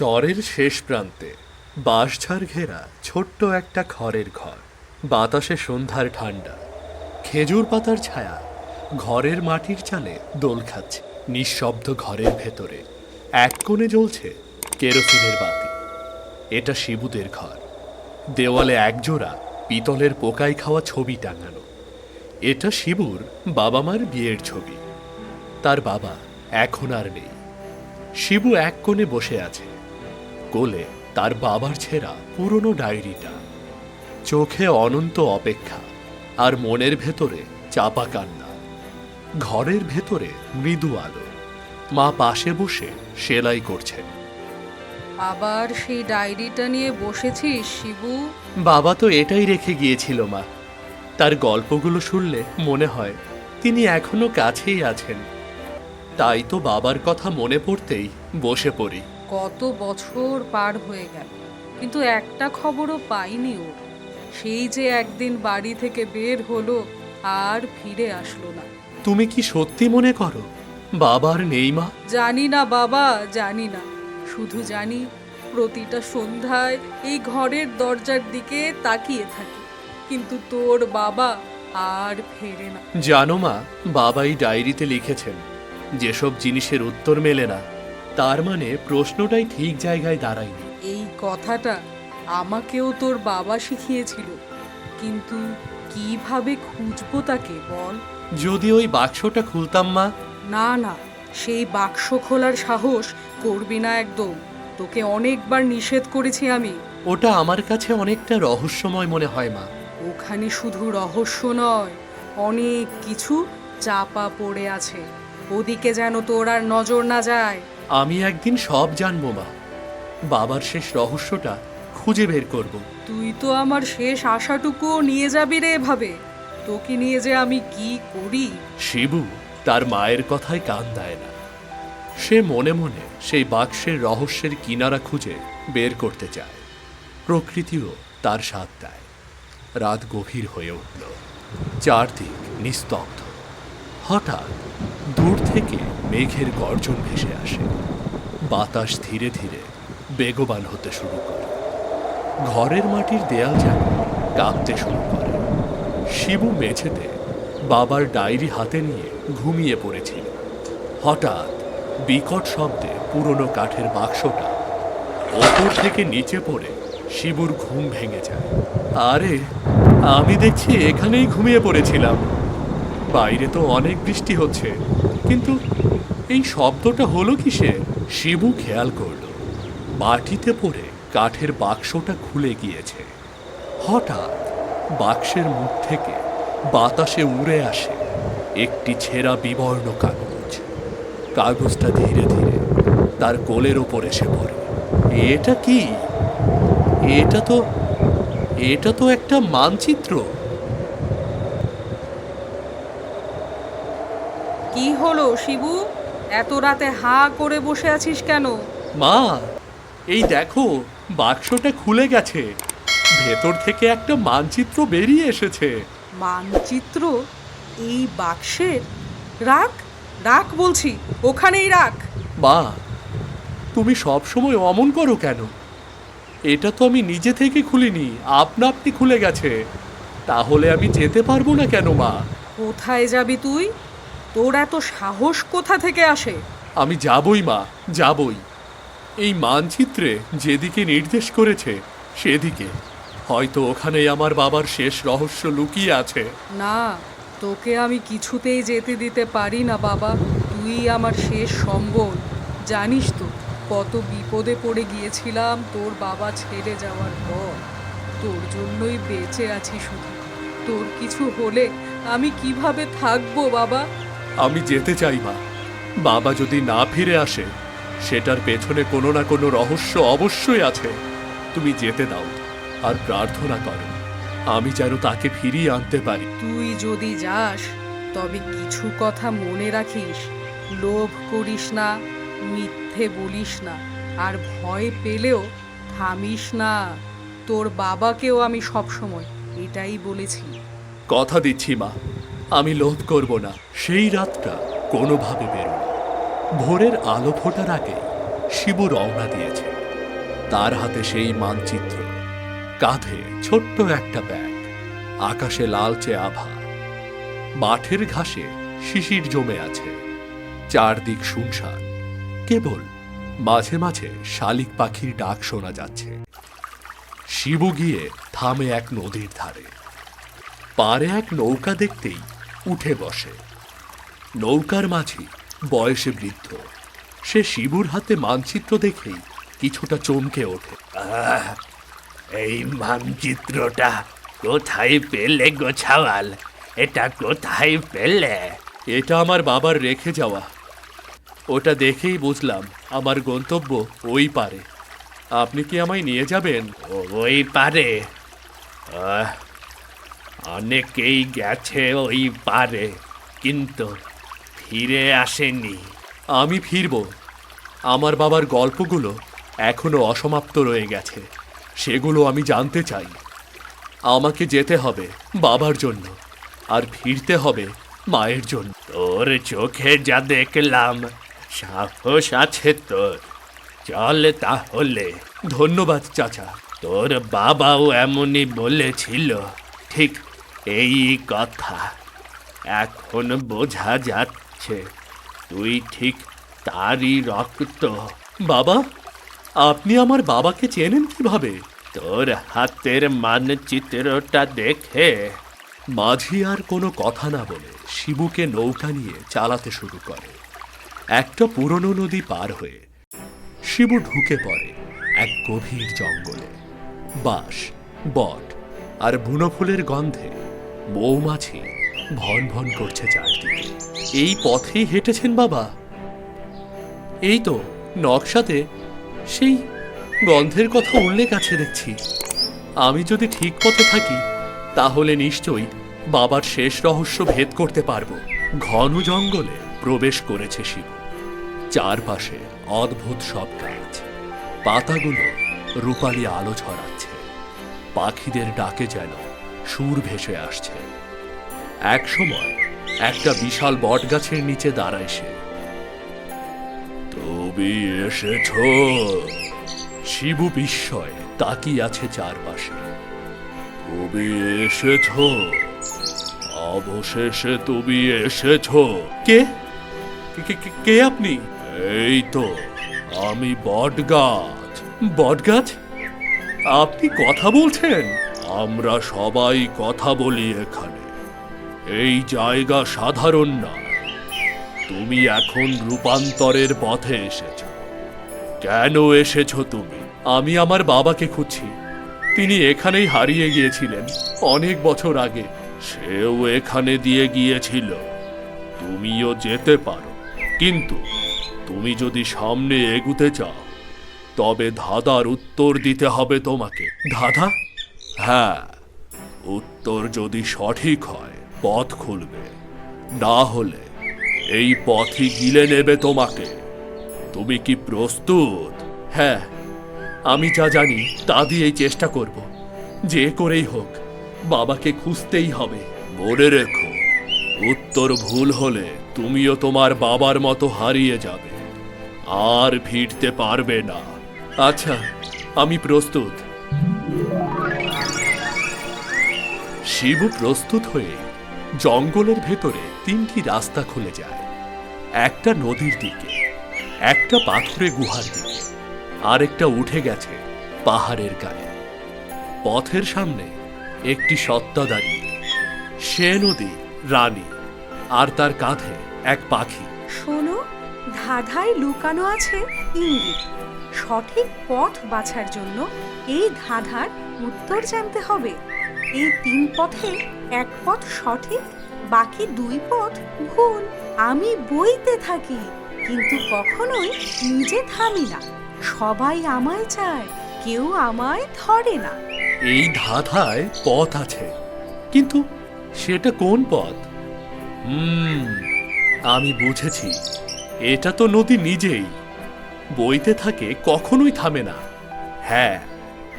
চরের শেষ প্রান্তে বাঁশঝাড় ঘেরা ছোট্ট একটা খড়ের ঘর। বাতাসে সন্ধ্যার ঠান্ডা। খেজুর পাতার ছায়া ঘরের মাটির চালে দোল খাচ্ছে। নিঃশব্দ ঘরের ভেতরে এক কোণে জ্বলছে কেরোসিনের বাতি। এটা শিবুদের ঘর। দেওয়ালে একজোড়া পিতলের পোকায় খাওয়া ছবি টাঙানো। এটা শিবুর বাবা মার বিয়ের ছবি। তার বাবা এখন আর নেই। শিবু এক কোণে বসে আছে। কোলে তার বাবার ছেঁড়া পুরনো ডায়েরিটা। চোখে অনন্ত অপেক্ষা আর মনের ভেতরে চাপা কান্না। ঘরের ভেতরে মৃদু আলো। মা পাশে বসে সেলাই করছেন। আবার সেই ডায়েরিটা নিয়ে বসেছিস শিবু? বাবা তো এটাই রেখে গিয়েছিল মা। তার গল্পগুলো শুনলে মনে হয় তিনি এখনও কাছেই আছেন। তাই তো বাবার কথা মনে পড়তেই বসে পড়ি। কত বছর পার হয়ে গেল কিন্তু একটা খবরও পাইনি ও। সেই যে একদিন বাড়ি থেকে বের হলো আর ফিরে আসলো না। তুমি কি সত্যি মনে করো বাবার নেই মা? জানি না বাবা জানি না। শুধু জানি প্রতিটা সন্ধ্যায় এই ঘরের দরজার দিকে তাকিয়ে থাকি। কিন্তু তোর বাবা আর ফেরে না। জানো মা বাবাই ডায়েরিতে লিখেছেন যেসব জিনিসের উত্তর মেলে না তার মানে প্রশ্নটাই ঠিক জায়গায় দাঁড়ায়নি। এই কথাটা আমাকেও তোর বাবা শিখিয়েছিল কিন্তু কীভাবে খুঁজবো তাকে বল? যদি ওই বাক্সটা খুলতাম মা। না না সেই বাক্স খোলার সাহস করবি না একদম। তোকে অনেকবার নিষেধ করেছি আমি। ওটা আমার কাছে অনেকটা রহস্যময় মনে হয় মা। ওখানে শুধু রহস্য নয় অনেক কিছু চাপা পড়ে আছে। ওদিকে যেন তোর আর নজর না যায়। আমি একদিন সব জানব মা। বাবার শেষ রহস্যটা খুঁজে বের করব। তুই তো আমার শেষ আশাটুকুও নিয়ে যাবি রে এভাবে। তোকে নিয়ে যে আমি কি করি? শিবু তার মায়ের কথায় কান দেয় না। সে মনে মনে সেই বাক্সের রহস্যের কিনারা খুঁজে বের করতে চায়। প্রকৃতিও তার সাথ দেয়। রাত গভীর হয়ে উঠল। চারদিক নিস্তব্ধ। হঠাৎ দূর থেকে মেঘের গর্জন ভেসে আসে। বাতাস ধীরে ধীরে বেগবান হতে শুরু করে। ঘরের মাটির দেয়াল যেন কাঁপতে শুরু করে। শিবু মেঝেতে বাবার ডায়েরি হাতে নিয়ে ঘুমিয়ে পড়েছিল। হঠাৎ বিকট শব্দে পুরনো কাঠের বাক্সটা ওপর থেকে নিচে পড়ে শিবুর ঘুম ভেঙে যায়। আরে, আমি দেখছি এখানেই ঘুমিয়ে পড়েছিলাম। বাইরে তো অনেক বৃষ্টি হচ্ছে। কিন্তু এই শব্দটা হলো কিসে? শিবু খেয়াল করল, মাটিতে পড়ে কাঠের বাক্সটা খুলে গিয়েছে। হঠাৎ বাক্সের মুখ থেকে বাতাসে উড়ে আসে একটি ছেঁড়া বিবর্ণ কাগজ। কাগজটা ধীরে ধীরে তার কোলের ওপর এসে পড়ে। এটা কি? এটা তো এটা তো একটা মানচিত্র কি হলো শিবু? এত রাতে হা করে বসে আছিস কেন? মা এই দেখো বাক্সটা খুলে গেছে। ভেতর থেকে একটা মানচিত্র বেরিয়ে এসেছে। মানচিত্র? এই বাক্সের রাখ রাখ বলছি ওখানেই রাখ। মা তুমি সব সময় অমন করো কেন? এটা তো আমি নিজে থেকে খুলিনি আপনা আপনি খুলে গেছে। তাহলে আমি যেতে পারব না কেন মা? কোথায় যাবি তুই? তোর এত সাহস কোথা থেকে আসে? আমি যাবই মা যাবই। এই মানচিত্রে যেদিকে নির্দেশ করেছে সেদিকে। হয়তো ওখানেই আমার বাবার শেষ রহস্য লুকিয়ে আছে। না তোকে আমি কিছুতেই যেতে দিতে পারি না বাবা। তুই আমার শেষ সম্বল। জানিস তো কত বিপদে পড়ে গিয়েছিলাম তোর বাবা ছেড়ে যাওয়ার পর। তোর জন্যই বেঁচে আছি শুধু। তোর কিছু হলে আমি কীভাবে থাকব বাবা? আমি যেতে চাই মা। বাবা যদি না ফিরে আসে সেটার পেছনে কোনো না কোনো রহস্য অবশ্যই আছে। তুমি যেতে দাও আর প্রার্থনা করো। আমি যেন তাকে ফিরিয়ে আনতে পারি। তুই যদি যাস তবে কিছু কথা মনে রাখিস। লোভ করিস না মিথ্যে বলিস না আর ভয় পেলেও থামিস না। তোর বাবাকেও আমি সবসময় এটাই বলেছি। কথা দিচ্ছি মা। আমি লোভ করব না। সেই রাতটা কোনোভাবে বেরোল ভোরের আলো ফোটার আগে শিবু রওনা দিয়েছে। তার হাতে সেই মানচিত্র। কাঁধে ছোট্ট একটা ব্যাগ। আকাশে লালচে আভা। মাঠের ঘাসে শিশির জমে আছে। চারদিক শুনশান। কেবল মাঝে মাঝে শালিক পাখির ডাক শোনা যাচ্ছে। শিবু গিয়ে থামে এক নদীর ধারে। পারে এক নৌকা দেখতেই উঠে বসে। নৌকার মাঝি বয়সে বৃদ্ধ। সে শিবুর হাতে মানচিত্র দেখেই কিছুটা চমকে ওঠে। এই মানচিত্রটা কোথায় পেলে গোছাওয়াল এটা কোথায় পেলে? এটা আমার বাবার রেখে যাওয়া। ওটা দেখেই বুঝলাম আমার গন্তব্য ওই পারে। আপনি কি আমায় নিয়ে যাবেন? ওই পারে। আহ, অনেকেই গেছে ওই পারে কিন্তু ফিরে আসেনি। আমি ফিরব। আমার বাবার গল্পগুলো এখনও অসমাপ্ত রয়ে গেছে। সেগুলো আমি জানতে চাই। আমাকে যেতে হবে বাবার জন্য আর ফিরতে হবে মায়ের জন্য। তোর চোখে যা দেখলাম সাহস আছে তোর। চল তাহলে। ধন্যবাদ চাচা। তোর বাবাও এমনই বলেছিল। ঠিক এই কথা এখন বোঝা যাচ্ছে। তুই ঠিক তারই রক্ত। বাবা আপনি আমার বাবাকে চেনেন কীভাবে? তোর হাতের মানচিত্রটা দেখে। মাঝি আর কোনো কথা না বলে শিবুকে নৌকা নিয়ে চালাতে শুরু করে। একটা পুরনো নদী পার হয়ে শিবু ঢুকে পড়ে এক গভীর জঙ্গলে। বাঁশ বট আর বুনো ফুলের গন্ধে মৌমাছি ভন ভন করছে চারদিকে। এই পথেই হেঁটেছেন বাবা। এই তো নকশাতে সেই গন্ধের কথা উল্লেখ আছে দেখছি। আমি যদি ঠিক পথে থাকি, তাহলে নিশ্চয়ই বাবার শেষ রহস্য ভেদ করতে পারব। ঘন জঙ্গলে প্রবেশ করেছে শিব। চারপাশে অদ্ভুত সব গাছ। পাতাগুলো রূপালি আলো ছড়াচ্ছে। পাখিদের ডাকে যেন সুর ভেসে আসছে। এক সময় একটা বিশাল বটগাছের নিচে দাঁড়ায় সে। তুমি এসেছ? শিবু বিস্ময় তাকিয়ে আছে চারপাশে। তুমি এসেছ? অবশেষে তুমি এসেছ? কে? কে- কে- কে আপনি? এই তো আমি বটগাছ। বটগাছ? আপনি কথা বলছেন? আমরা সবাই কথা বলি এখানে। এই জায়গা সাধারণ না। তুমি এখন রূপান্তরের পথে এসেছ। কেন এসেছ তুমি? আমি আমার বাবাকে খুঁজছি। তিনি এখানেই হারিয়ে গিয়েছিলেন অনেক বছর আগে। সেও এখানে দিয়ে গিয়েছিল। তুমিও যেতে পারো। কিন্তু তুমি যদি সামনে এগুতে চাও, তবে ধাঁধার উত্তর দিতে হবে তোমাকে। ধাঁধা? হ্যাঁ উত্তর যদি সঠিক হয়, পথ খুলবে। না হলে এই পথই গিলে নেবে তোমাকে। তুমি কি প্রস্তুত? হ্যাঁ আমি যা জানি তা দিয়েই চেষ্টা করব। যে করেই হোক, বাবাকে খুঁজতেই হবে। মনে রেখো, উত্তর ভুল হলে তুমিও তোমার বাবার মতো হারিয়ে যাবে। আর ফিরতে পারবে না। আচ্ছা আমি প্রস্তুত। শিবু প্রস্তুত হয়ে জঙ্গলের ভেতরে তিনটি রাস্তা খুলে যায়। একটা নদীর দিকে, একটা পাথুরে গুহার দিকে, আরেকটা উঠে গেছে পাহাড়ের গায়ে পথের সামনে একটি সত্তা দাঁড়িয়ে সে নদী রানী, আর তার কাঁধে এক পাখি। শোনো, ধাঁধায় লুকানো আছে ইঙ্গিত। সঠিক পথ বাছার জন্য এই ধাঁধার উত্তর জানতে হবে। এই তিন পথে এক পথ সঠিক, বাকি দুই পথ ভুল। আমি বইতে থাকি, কিন্তু কখনোই নিজে থামি না। সবাই আমায় চায়, কেউ আমায় ধরে না। এই ধাঁধায় পথ আছে, কিন্তু সেটা কোন পথ? হুম, আমি বুঝেছি, এটা তো নদী নিজেই। বইতে থাকে কখনোই থামে না। হ্যাঁ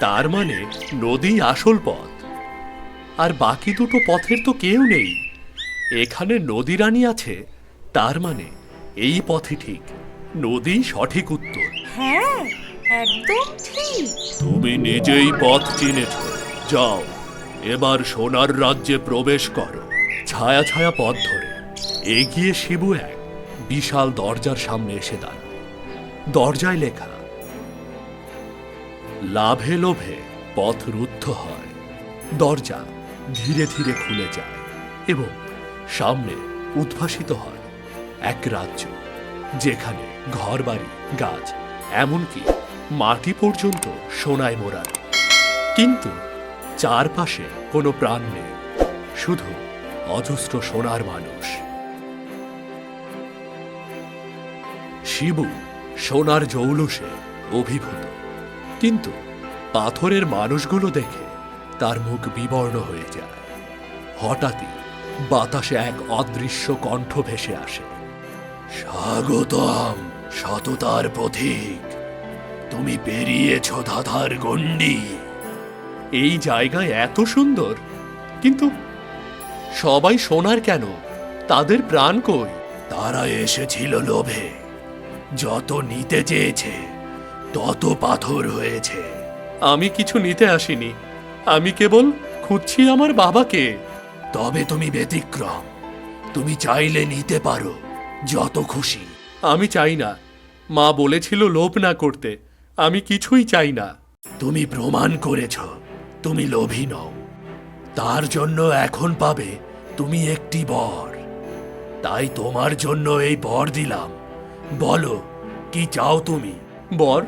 তার মানে নদী আসল পথ। আর বাকি দুটো পথের তো কেউ নেই। এখানে নদী রানী আছে তার মানে এই পথে ঠিক। নদী সঠিক উত্তর। হ্যাঁ একদম ঠিক। তুমি নিজেই পথ চিনেছ। যাও এবার সোনার রাজ্যে প্রবেশ করো। ছায়া ছায়া পথ ধরে। এগিয়ে শিবু এক বিশাল দরজার সামনে এসে দাঁড়ায়। দরজায় লেখা লাভে লোভে পথ রুদ্ধ হয়। দরজা ধীরে ধীরে খুলে যায় এবং সামনে উদ্ভাসিত হয় এক রাজ্য, যেখানে ঘরবাড়ি, গাছ, এমনকি মাটি পর্যন্ত সোনায় মোড়ানো। কিন্তু চারপাশে কোনো প্রাণ নেই, শুধু অজস্র সোনার মানুষ। শিবু সোনার জৌলুসে অভিভূত। কিন্তু পাথরের মানুষগুলো দেখে তার মুখ বিবর্ণ হয়ে যায়। হঠাৎই বাতাসে এক অদৃশ্য কণ্ঠ ভেসে আসে। স্বাগতম, সততার পথিক তুমি পেরিয়েছ ধাঁধার গণ্ডি। এই জায়গায় এত সুন্দর, কিন্তু সবাই সোনার কেন? তাদের প্রাণ কই? তারা এসেছিল লোভে। যত নিতে চেয়েছে, তত পাথর হয়েছে। আমি কিছু নিতে আসিনি। আমি কেবল খুঁজছি আমার বাবাকে। তবে তুমি ব্যতিক্রম। তুমি চাইলে নিতে পারো যত খুশি। আমি চাই না। মা বলেছিল লোভ না করতে। আমি কিছুই চাই না। তুমি প্রমাণ করেছ তুমি লোভী নও। তার জন্য এখন পাবে তুমি একটি বর। তাই তোমার জন্য এই বর দিলাম। বলো কি চাও তুমি? বর?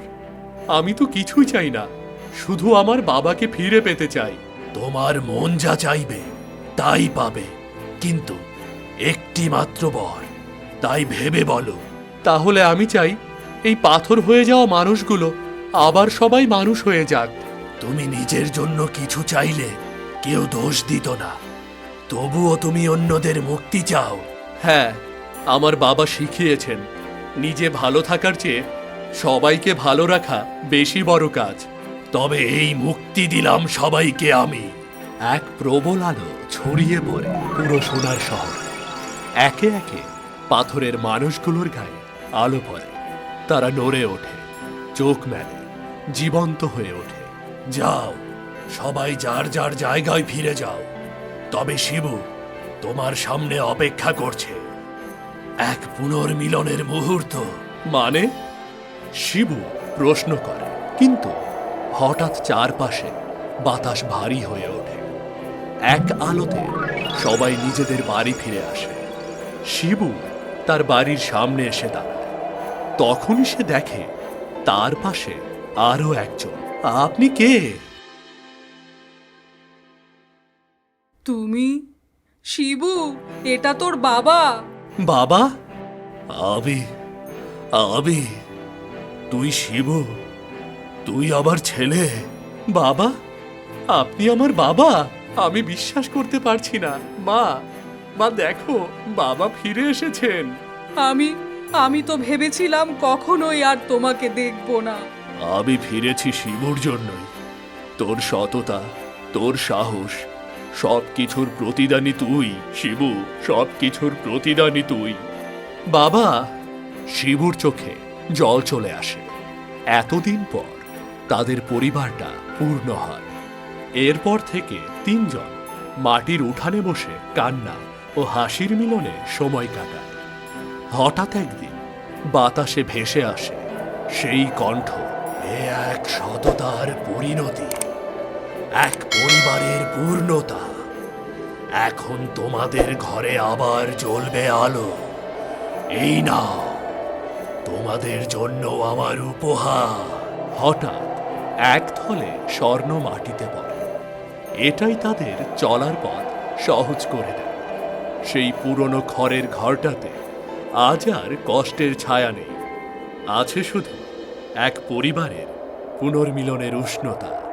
আমি তো কিছুই চাই না। শুধু আমার বাবাকে ফিরে পেতে চাই। তোমার মন যা চাইবে তাই পাবে। কিন্তু একটি মাত্র বর তাই ভেবে বলো। তাহলে আমি চাই এই পাথর হয়ে যাওয়া মানুষগুলো আবার সবাই মানুষ হয়ে যাক। তুমি নিজের জন্য কিছু চাইলে কেউ দোষ দিত না। তবুও তুমি অন্যদের মুক্তি চাও। হ্যাঁ আমার বাবা শিখিয়েছেন নিজে ভালো থাকার চেয়ে সবাইকে ভালো রাখা বেশি বড় কাজ। তবে এই মুক্তি দিলাম সবাইকে আমি। এক প্রবল আলো ছড়িয়ে পড়ে পুরো সোনার শহর। একে একে পাথরের মানুষগুলোর গায়ে আলো পড়ে। তারা নড়ে ওঠে চোখ মেলে জীবন্ত হয়ে ওঠে। যাও সবাই যার যার জায়গায় ফিরে যাও। তবে শিবু তোমার সামনে অপেক্ষা করছে। এক পুনর্মিলনের মুহূর্ত। মানে? শিবু প্রশ্ন করে কিন্তু হঠাৎ চারপাশে বাতাস ভারী হয়ে ওঠে। এক আলোতে সবাই নিজেদের বাড়ি ফিরে আসে। শিবু তার বাড়ির সামনে এসে দাঁড়ায়। তখন সে দেখে তার পাশে আরও একজন। আপনি কে? তুমি? শিবু এটা তোর বাবা? বাবা? আবি আবি তুই শিব? তুই আবার ছেলে? বাবা আপনি আমার বাবা? আমি বিশ্বাস করতে পারছি না। মা মা দেখো বাবা ফিরে এসেছেন। আমি আমি তো ভেবেছিলাম কখনোই আর তোমাকে দেখব না। আমি ফিরেছি শিবুর জন্যই। তোর সততা তোর সাহস সব কিছুর প্রতিদানই তুই শিবু সব কিছুর প্রতিদানই তুই। বাবা শিবুর চোখে জল চলে আসে। এতদিন পর তাদের পরিবারটা পূর্ণ হয়। এরপর থেকে তিনজন মাটির উঠানে বসে কান্না ও হাসির মিলনে সময় কাটায়। হঠাৎ একদিন বাতাসে ভেসে আসে সেই কণ্ঠ, এ এক সততার পরিণতি, এক পরিবারের পূর্ণতা। এখন তোমাদের ঘরে আবার জ্বলবে আলো। এই না তোমাদের জন্য আমার উপহার। হঠাৎ এক থলে স্বর্ণ মাটিতে পড়ে। এটাই তাদের চলার পথ সহজ করে দেয়। সেই পুরনো খড়ের ঘরটাতে আজ আর কষ্টের ছায়া নেই। আছে শুধু এক পরিবারের পুনর্মিলনের উষ্ণতা।